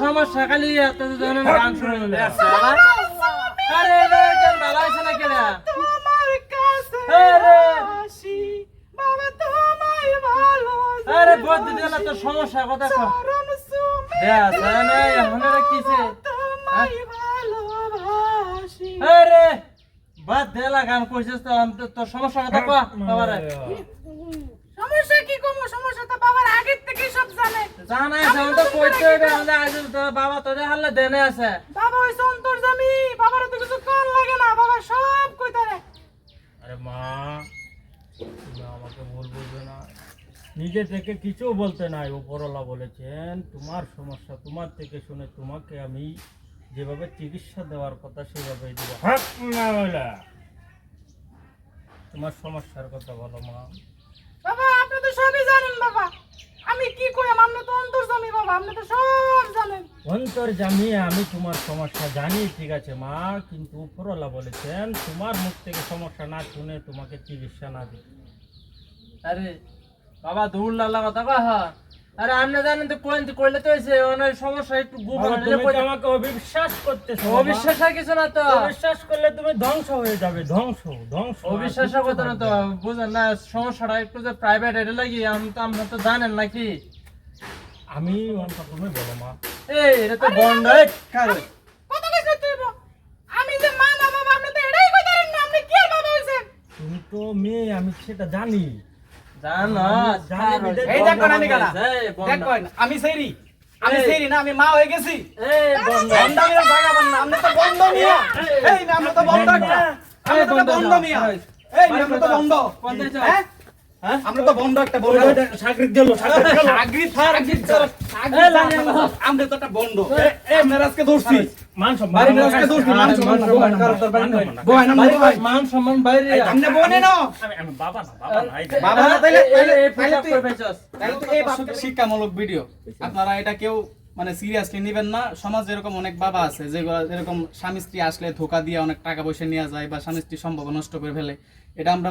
সমস্যা খালি গান শুনে আরে ভালো আছে না কাছে আরে। বদ তো সমস্যা কথা কো চরণ সুমি দেয়া জানে এখন রে কিছে তোমায় ভালোবাসি আরে বাদ দেলা গান কইছিস তো অন্ত- তোর সমস্যা কথা কো বাবারে। সমস্যা কি কম সমস্যা তো বাবার আগের থেকেই সব জানে। জানা আছে তো কইতে হবে আমাদের আজ তো বাবা তোদের হাল্লা দেনে আছে। বাবা ওই সন্তোষ জামি বাবার তো কিছু কর লাগে না বাবা সব কইতারে আরে মা তুমি আমাকে ভুল বুঝবে না। নিজে থেকে কিছু বলতে নাই উপরওয়ালা বলেছেন তোমার সমস্যা তোমার থেকে শুনে তোমাকে আমি যেভাবে চিকিৎসা দেওয়ার কথা সেভাবে দেব। না। তোমার সমস্যার কথা বলো মা। বাবা আপনি তো সবই জানেন বাবা। আমি কি কই আপনি তো অন্তর জামি বাবা। আপনি তো সব জানেন। অন্তর জানিয়ে আমি তোমার সমস্যা জানি ঠিক আছে মা। কিন্তু উপরওয়ালা বলেছেন তোমার মুখ থেকে সমস্যা না শুনে তোমাকে চিকিৎসা না দিতে। আরে বাবা দৌড় লাল্লা কথা হ্যাঁ আরে আপনি জানেন তো কোন কইলে তো হইছে অনেক সমস্যা একটু বাবা, গোপন তুমি আমাকে অবিশ্বাস করতেছো অবিশ্বাস আর কিছু না তো। অবিশ্বাস করলে তুমি ধ্বংস হয়ে যাবে ধ্বংস ধ্বংস। আর অবিশ্বাসের কথা না তো না। বুঝেন না সমস্যাটা একটু যে প্রাইভেট এটা লাগি আমি তো আপনার তো জানেন নাকি? আমি অন্ত তুমি বলো মা। এই এটা তো বন্ধ। এই, কারে? কত কইছ তুই আমি যে মা না বাবা আপনি তো এটাই কইতারেন না আপনি কি বাবা হইছেন? তুমি তো মেয়ে আমি সেটা জানি। আমি সেইরি আমি এই। না আমি মা হয়ে গেছি। এই বন্ধ। বন্ধ মিয়া ভাগাবান না আপনি তো বন্ধ মিয়া। এই না তো বন্ধ একটা। তো বন্ধ। বন্ধ মিয়া। এই না তো বন্ধ। বন্ধ। হ্যাঁ? হ্যাঁ? আমরা তো বন্ধ একটা বন্ধ। চাকরি দিল চাকরি দিল আগরি থার আগরি থার এই লাগে না। আমরা তো একটা বন্ধ। এই মেরাজকে ধরছি। মান সম্মান বাড়ি মেরাজকে ধরছি মান সম্মান না বয় না বয় না বাড়ি- মান সম্মান বাইরে আপনি বনে না আমি আমি বাবা না বাবা না বাবা না তাইলে এই- এই- এই তাইলে পোশাক তুই- পরে পাইছস। তাহলে তো এই শিক্ষামূলক ভিডিও। আপনারা এটা কেউ মানে সিরিয়াসলি নেবেন না। সমাজ এরকম অনেক বাবা আছে যেগুলো এরকম স্বামী স্ত্রী আসলে ধোকা দিয়ে অনেক টাকা পয়সা নেওয়া যায় বা স্বামী স্ত্রী সম্পর্ক নষ্ট করে ফেলে এটা আমরা